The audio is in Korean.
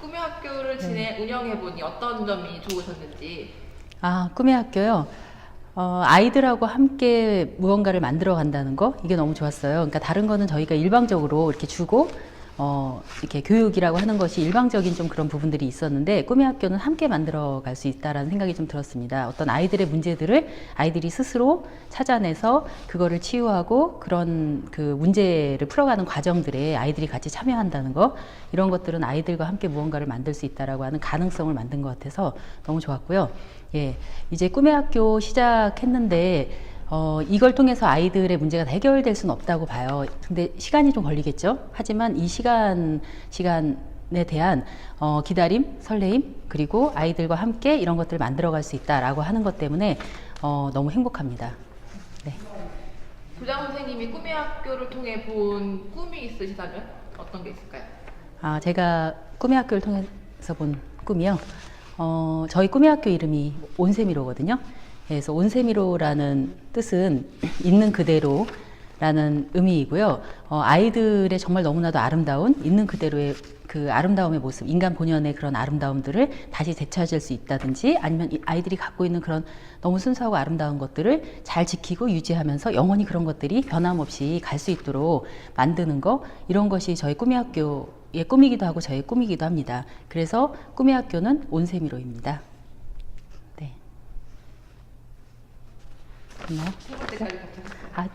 꿈의 학교를 진행 운영해 보니 어떤 점이 좋으셨는지 아, 꿈의 학교요. 어, 아이들하고 함께 무언가를 만들어 간다는 거, 이게 너무 좋았어요. 그러니까 다른 거는 저희가 일방적으로 이렇게 주고, 어, 이렇게 교육이라고 하는 것이 일방적인 좀 그런 부분들이 있었는데, 꿈의 학교는 함께 만들어 갈 수 있다라는 생각이 좀 들었습니다. 어떤 아이들의 문제들을 아이들이 스스로 찾아내서 그거를 치유하고 그런 그 문제를 풀어가는 과정들에 아이들이 같이 참여한다는 거, 이런 것들은 아이들과 함께 무언가를 만들 수 있다라고 하는 가능성을 만든 것 같아서 너무 좋았고요. 예, 이제 꿈의 학교 시작했는데 어, 이걸 통해서 아이들의 문제가 다 해결될 수는 없다고 봐요. 근데 시간이 좀 걸리겠죠. 하지만 이 시간 시간에 대한 어, 기다림, 설레임 그리고 아이들과 함께 이런 것들을 만들어갈 수 있다라고 하는 것 때문에 어, 너무 행복합니다. 네. 부장 선생님이 꿈의 학교를 통해 본 꿈이 있으시다면 어떤 게 있을까요? 아, 제가 꿈의 학교를 통해서 본 꿈이요. 어, 저희 꿈의 학교 이름이 온세미로거든요. 그래서 온세미로라는 뜻은 있는 그대로 라는 의미이고요. 어, 아이들의 정말 너무나도 아름다운 있는 그대로의 그 아름다움의 모습, 인간 본연의 그런 아름다움들을 다시 되찾을 수 있다든지 아니면 이 아이들이 갖고 있는 그런 너무 순수하고 아름다운 것들을 잘 지키고 유지하면서 영원히 그런 것들이 변함없이 갈 수 있도록 만드는 거 이런 것이 저희 꿈의 학교의 꿈이기도 하고 저의 꿈이기도 합니다. 그래서 꿈의 학교는 온세미로입니다. 뭐? 아,